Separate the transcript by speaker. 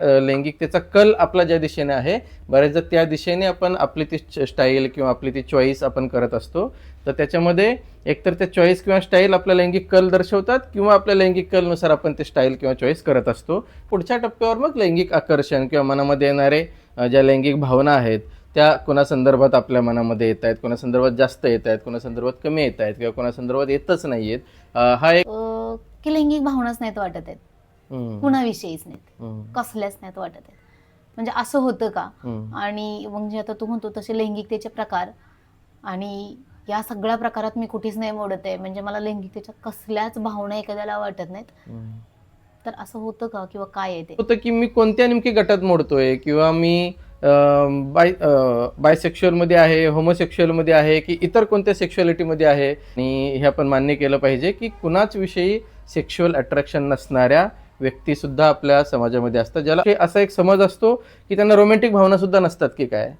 Speaker 1: लैंगिकतेचा कल आपला ज्या दिशेने आहे बऱ्याचदा त्या दिशेने आपण आपली ती स्टाईल किंवा आपली ती चॉईस आपण करत असतो. तर त्याच्यामध्ये एकतर त्या चॉईस किंवा स्टाईल आपला लैंगिक कल दर्शवतात किंवा आपल्या लैंगिक कलनुसार आपण ते स्टाईल किंवा चॉईस करत असतो. पुढच्या टप्प्यावर मग लैंगिक आकर्षण किंवा मनामध्ये येणारे ज्या लैंगिक भावना आहेत त्या कोणासंदर्भात आपल्या मनामध्ये येत आहेत कोणासंदर्भात जास्त येत आहेत कोणासंदर्भात कमी येत आहेत किंवा कोणासंदर्भात येतच नाही आहेत हा एक
Speaker 2: की लैंगिक भावनाच नाहीत वाटत आहेत. कुणाविषयीच नाहीत. कसल्याच नाहीत वाटत आहेत. म्हणजे असं होतं का. आणि म्हणजे आता तू म्हणतो तसे लैंगिकतेचे प्रकार आणि या सगळ्या प्रकारात मी कुठेच नाही मोडत आहे. म्हणजे मला लैंगिकतेच्या कसल्याच भावना एखाद्याला वाटत नाहीत. तर असं होतं का किंवा काय आहे ते?
Speaker 1: होतं की मी कोणत्या नेमकी गटात मोडतोय? किंवा मी बाय बायसेक्शुअलमध्ये आहे होमोसेक्शुअलमध्ये आहे की इतर कोणत्या सेक्शुअलिटी मध्ये आहे? आणि हे आपण मान्य केलं पाहिजे की कुणाच विषयी सेक्शुअल अट्रॅक्शन नसणाऱ्या व्यक्ती सुद्धा आपल्या समाजामध्ये असतात ज्याला असा एक समज असतो की त्यांना रोमॅन्टिक भावना सुद्धा नसतात की काय.